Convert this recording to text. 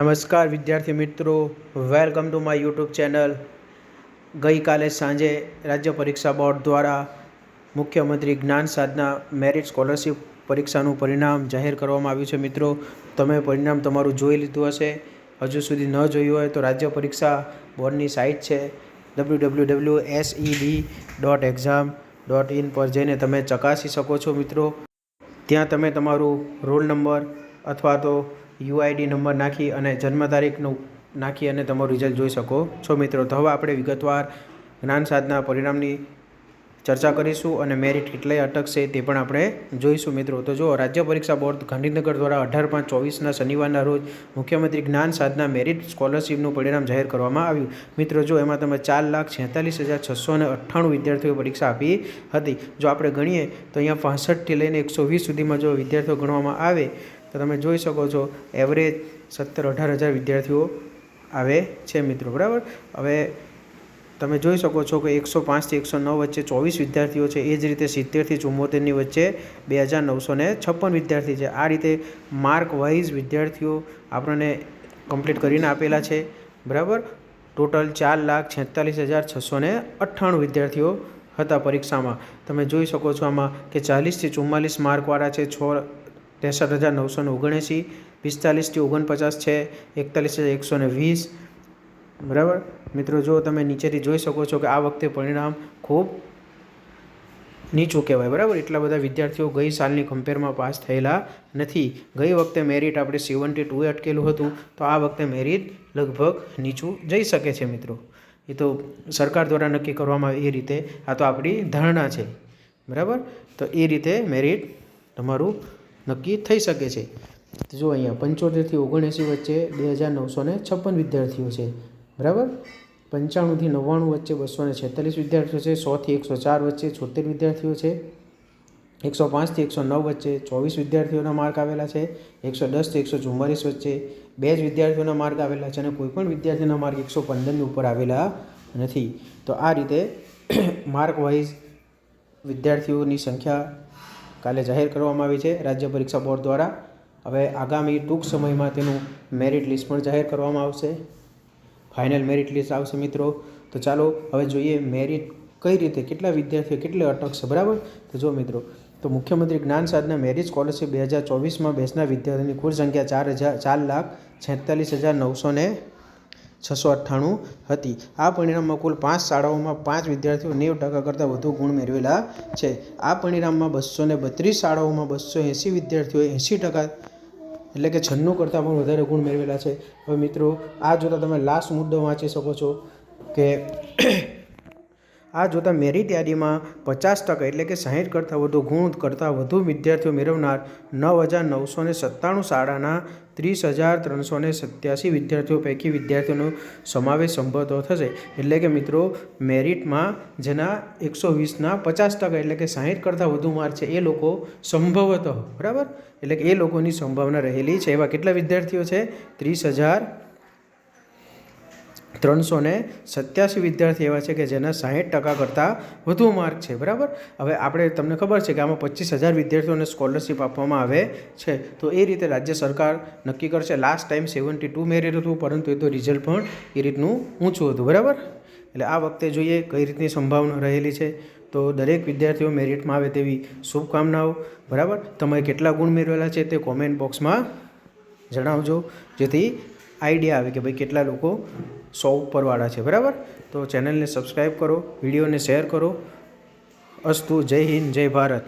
નમસ્કાર વિદ્યાર્થી મિત્રો, welcome to my YouTube channel. ગઈકાલે સાંજે રાજ્ય પરીક્ષા બોર્ડ દ્વારા મુખ્યમંત્રી જ્ઞાન સાધના મેરિટ સ્કોલરશિપ પરીક્ષાનું પરિણામ જાહેર કરવામાં આવ્યું છે મિત્રો. તમે પરિણામ તમારું જોઈ લીધું હશે. હજુ સુધી ન જોયું હોય તો રાજ્ય પરીક્ષા બોર્ડની સાઇટ છે W W W S E dot exam dot in પર જઈને તમે ચકાસી શકો છો મિત્રો. ત્યાં તમે તમારું રોલ નંબર અથવા તો યુઆઈડી નંબર નાખી અને જન્મ તારીખનું નાખી અને તમારું રિઝલ્ટ જોઈ શકો છો મિત્રો. તો હવે આપણે વિગતવાર જ્ઞાન સાધના પરિણામની ચર્ચા કરીશું અને મેરિટ કેટલાય અટકશે તે પણ આપણે જોઈશું મિત્રો. તો જો રાજ્ય પરીક્ષા બોર્ડ ગાંધીનગર દ્વારા અઢાર પાંચ ચોવીસના શનિવારના રોજ મુખ્યમંત્રી જ્ઞાન સાધના મેરિટ સ્કોલરશીપનું પરિણામ જાહેર કરવામાં આવ્યું. મિત્રો જો એમાં તમે ચાર લાખ છેતાલીસ હજાર છસો અને અઠ્ઠાણું વિદ્યાર્થીઓ પરીક્ષા આપી હતી. જો આપણે ગણીએ તો અહીંયા પાસઠથી લઈને એકસો વીસ સુધીમાં જો વિદ્યાર્થીઓ ગણવામાં આવે તો તમે જોઈ શકો છો એવરેજ સત્તર અઢાર હજાર વિદ્યાર્થીઓ આવે છે મિત્રો, બરાબર? હવે તમે જોઈ શકો છો કે એકસો પાંચથી એકસો નવ વચ્ચે ચોવીસ વિદ્યાર્થીઓ છે, એ જ રીતે સિત્તેરથી ચુમ્મોતેરની વચ્ચે બે હજાર નવસો ને છપ્પન વિદ્યાર્થી છે. આ રીતે માર્ક વાઇઝ વિદ્યાર્થીઓ આપણને કમ્પ્લીટ કરીને આપેલા છે, બરાબર? ટોટલ ચાર લાખ છેતાલીસ હજાર છસો ને અઠ્ઠાણું વિદ્યાર્થીઓ હતા પરીક્ષામાં. તમે જોઈ શકો છો આમાં કે ચાલીસથી ચુમ્માલીસ માર્કવાળા છે, છ ત્રેસઠ હજાર નવસો ને ઓગણએંસી પિસ્તાલીસથી ઓગણપચાસ છે, એકતાલીસ હજાર એકસો ને વીસ. બરાબર? મિત્રો, જો તમે નીચેથી જોઈ શકો છો કે આ વખતે પરિણામ ખૂબ નીચું કહેવાય. બરાબર? એટલા બધા વિદ્યાર્થીઓ ગઈ સાલની કમ્પેરમાં પાસ થયેલા નથી. ગઈ વખતે મેરિટ આપણે સેવન્ટી ટુએ અટકેલું હતું. તો આ વખતે મેરિટ લગભગ નીચું જઈ શકે છે, મિત્રો. એ તો સરકાર દ્વારા નક્કી કરવામાં આવે એ રીતે. આ તો આપણી ધારણા છે. બરાબર? તો એ રીતે મેરિટ તમારું નક્કી થઈ શકે છે. જો અહીંયા પંચોતેરથી ઓગણએંસી વચ્ચે બે હજાર નવસો ને છપ્પન વિદ્યાર્થીઓ છે. બરાબર? પંચાણુંથી નવ્વાણું વચ્ચે બસો ને છેતાલીસ વિદ્યાર્થીઓ છે. સોથી એકસો ચાર વચ્ચે છોતેર વિદ્યાર્થીઓ છે. એકસો પાંચથી એકસો નવ વચ્ચે ચોવીસ વિદ્યાર્થીઓના માર્ક આવેલા છે. એકસો દસથી એકસો ચુમ્માલીસ વચ્ચે બે જ વિદ્યાર્થીઓના માર્ક આવેલા છે અને કોઈપણ વિદ્યાર્થીના માર્ક એકસો પંદરની ઉપર આવેલા નથી. તો આ રીતે માર્ક વાઇઝ વિદ્યાર્થીઓની સંખ્યા કાલે જાહેર કરવામાં આવી છે. રાજ્ય પરીક્ષા બોર્ડ દ્વારા હવે આગામી ટૂંક સમયમાં તેનું મેરિટ લિસ્ટ પણ જાહેર કરવામાં આવશે. ફાઇનલ મેરિટ લિસ્ટ આવશે મિત્રો. તો ચાલો હવે જોઈએ મેરિટ કઈ રીતે, કેટલા વિદ્યાર્થીઓ કેટલે અટકશે બરાબર? તો જો મિત્રો, તો મુખ્યમંત્રી જ્ઞાન સાધના મેરિટ સ્કોલરશિપ બે હજાર ચોવીસમાં બેસનાર વિદ્યાર્થીઓની કુલ સંખ્યા ચાર હજાર ચાર લાખ છેતાલીસ હજાર નવસો ને છસો અઠ્ઠાણું હતી. આ પરિણામમાં કુલ પાંચ શાળાઓમાં પાંચ વિદ્યાર્થીઓ નેવ ટકા કરતાં વધુ ગુણ મેળવેલા છે. આ પરિણામમાં બસો ને બત્રીસ શાળાઓમાં બસો એંસી વિદ્યાર્થીઓએ એંસી ટકા એટલે કે છન્નું કરતાં પણ વધારે ગુણ મેળવેલા છે. હવે મિત્રો, આ જોતાં તમે લાસ્ટ મુદ્દો વાંચી શકો છો કે આ જોતાં મેરિટ યાદીમાં પચાસ ટકા એટલે કે સાહીઠ કરતાં વધુ ગુણ કરતાં વધુ વિદ્યાર્થીઓ મેળવનાર નવ હજાર નવસો ને સત્તાણું શાળાના ત્રીસ હજાર ત્રણસો ને સત્યાસી વિદ્યાર્થીઓ પૈકી વિદ્યાર્થીઓનો સમાવેશ સંભવતો થશે. એટલે કે મિત્રો, મેરિટમાં જેના એકસો વીસના પચાસ ટકા એટલે કે સાહીઠ કરતાં વધુ માર્ક છે, એ લોકો સંભવતઃ, બરાબર? એટલે કે એ લોકોની સંભાવના રહેલી છે. એવા કેટલા વિદ્યાર્થીઓ છે? ત્રીસ હજાર ત્રણસો ને સત્યાસી વિદ્યાર્થી એવા છે કે જેના સાહીઠ ટકા કરતાં વધુ માર્ક છે, બરાબર? હવે આપણે તમને ખબર છે કે આમાં પચીસ હજાર વિદ્યાર્થીઓને સ્કોલરશિપ આપવામાં આવે છે. તો એ રીતે રાજ્ય સરકાર નક્કી કરશે. Last time seventy two merit હતું, પરંતુ એ તો રિઝલ્ટ પણ એ રીતનું ઊંચું હતું, બરાબર? એટલે આ વખતે જોઈએ કઈ રીતની સંભાવના રહેલી છે. તો દરેક વિદ્યાર્થીઓ મેરિટમાં આવે તેવી શુભકામનાઓ, બરાબર? તમે કેટલા ગુણ મેળવેલા છે તે કોમેન્ટ બોક્સમાં જણાવજો. જેથી આઈડિયા આવે કે ભાઈ કેટલા લોકો સો ઉપરવાળા છે, બરાબર? તો ચેનલને સબસ્ક્રાઈબ કરો, વિડીયોને શેર કરો. અસ્તુ, જય હિન્દ, જય ભારત.